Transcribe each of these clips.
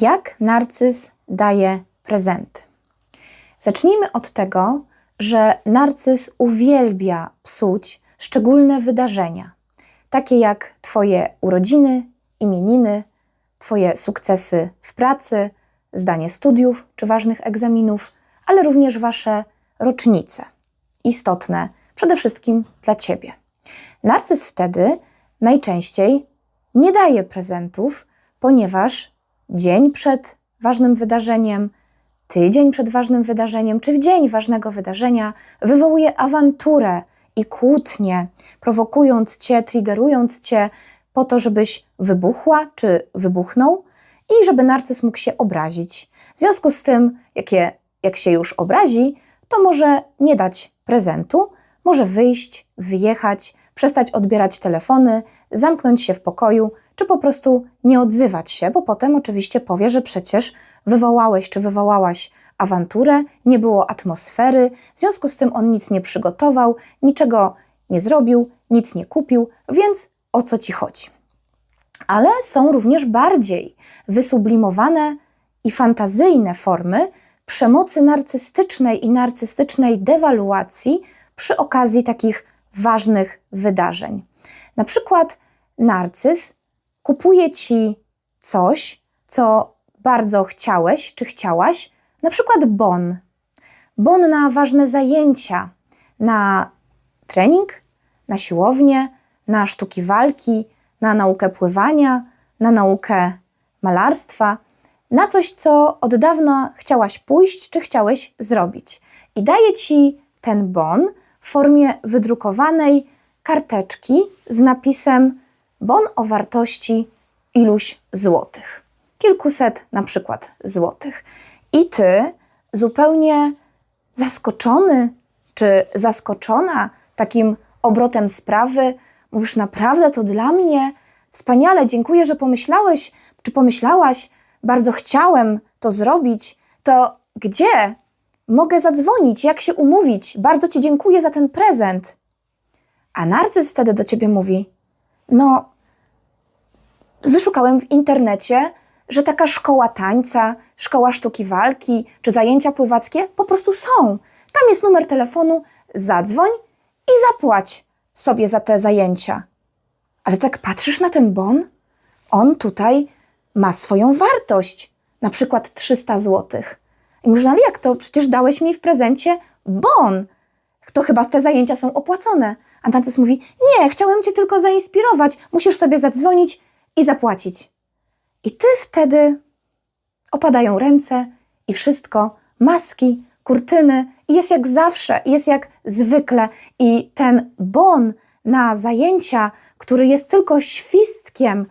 Jak narcyz daje prezenty? Zacznijmy od tego, że narcyz uwielbia psuć szczególne wydarzenia, takie jak Twoje urodziny, imieniny, Twoje sukcesy w pracy, zdanie studiów czy ważnych egzaminów, ale również Wasze rocznice, istotne przede wszystkim dla Ciebie. Narcyz wtedy najczęściej nie daje prezentów, ponieważ dzień przed ważnym wydarzeniem, tydzień przed ważnym wydarzeniem, czy w dzień ważnego wydarzenia wywołuje awanturę i kłótnie, prowokując cię, triggerując cię po to, żebyś wybuchła czy wybuchnął i żeby narcyz mógł się obrazić. W związku z tym, jakie, jak się już obrazi, to może nie dać prezentu, może wyjść, wyjechać, przestać odbierać telefony, zamknąć się w pokoju, czy po prostu nie odzywać się, bo potem oczywiście powie, że przecież wywołałeś czy wywołałaś awanturę, nie było atmosfery, w związku z tym on nic nie przygotował, niczego nie zrobił, nic nie kupił, więc o co ci chodzi? Ale są również bardziej wysublimowane i fantazyjne formy przemocy narcystycznej i narcystycznej dewaluacji przy okazji takich ważnych wydarzeń. Na przykład narcyz kupuje ci coś, co bardzo chciałeś czy chciałaś, na przykład bon. Bon na ważne zajęcia, na trening, na siłownię, na sztuki walki, na naukę pływania, na naukę malarstwa, na coś, co od dawna chciałaś pójść czy chciałeś zrobić. I daje ci ten bon w formie wydrukowanej karteczki z napisem bon o wartości iluś złotych. Kilkuset na przykład złotych. I ty zupełnie zaskoczony czy zaskoczona takim obrotem sprawy, mówisz naprawdę to dla mnie wspaniale, dziękuję, że pomyślałeś czy pomyślałaś, bardzo chciałem to zrobić, to gdzie mogę zadzwonić, jak się umówić? Bardzo ci dziękuję za ten prezent. A narcyz wtedy do ciebie mówi: No, wyszukałem w internecie, że taka szkoła tańca, szkoła sztuki walki czy zajęcia pływackie po prostu są. Tam jest numer telefonu, zadzwoń i zapłać sobie za te zajęcia. Ale tak patrzysz na ten bon? On tutaj ma swoją wartość, na przykład 300 zł. I mówisz, no ale jak to? Przecież dałeś mi w prezencie bon. To chyba te zajęcia są opłacone. A narcyz mówi, nie, chciałem cię tylko zainspirować. Musisz sobie zadzwonić i zapłacić. I ty wtedy opadają ręce i wszystko, maski, kurtyny, i jest jak zawsze, jest jak zwykle. I ten bon na zajęcia, który jest tylko świstkiem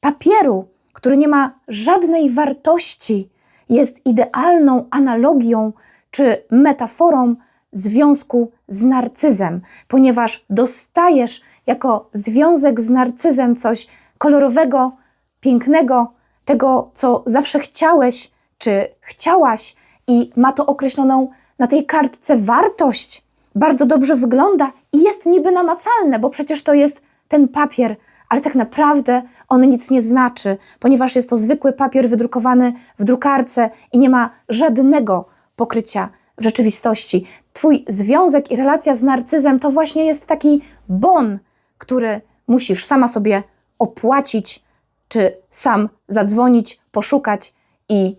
papieru, który nie ma żadnej wartości, jest idealną analogią czy metaforą związku z narcyzem, ponieważ dostajesz jako związek z narcyzem coś kolorowego, pięknego, tego, co zawsze chciałeś czy chciałaś, i ma to określoną na tej kartce wartość. Bardzo dobrze wygląda i jest niby namacalne, bo przecież to jest ten papier, ale tak naprawdę on nic nie znaczy, ponieważ jest to zwykły papier wydrukowany w drukarce i nie ma żadnego pokrycia w rzeczywistości. Twój związek i relacja z narcyzem to właśnie jest taki bon, który musisz sama sobie opłacić, czy sam zadzwonić, poszukać, i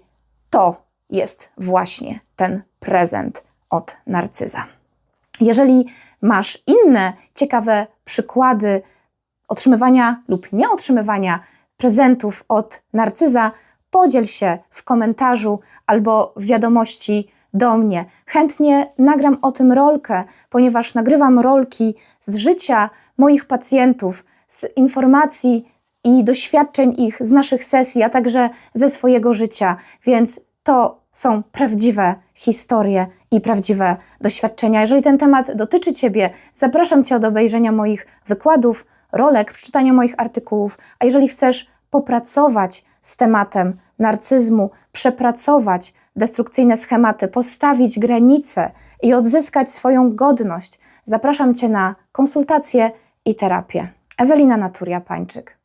to jest właśnie ten prezent od narcyza. Jeżeli masz inne ciekawe przykłady otrzymywania lub nieotrzymywania prezentów od narcyza, podziel się w komentarzu albo w wiadomości do mnie. Chętnie nagram o tym rolkę, ponieważ nagrywam rolki z życia moich pacjentów, z informacji i doświadczeń ich z naszych sesji, a także ze swojego życia, więc to są prawdziwe historie i prawdziwe doświadczenia. Jeżeli ten temat dotyczy Ciebie, zapraszam Cię do obejrzenia moich wykładów, rolek, przeczytania moich artykułów, a jeżeli chcesz popracować z tematem narcyzmu, przepracować destrukcyjne schematy, postawić granice i odzyskać swoją godność, zapraszam Cię na konsultacje i terapię. Ewelina Naturia Pańczyk.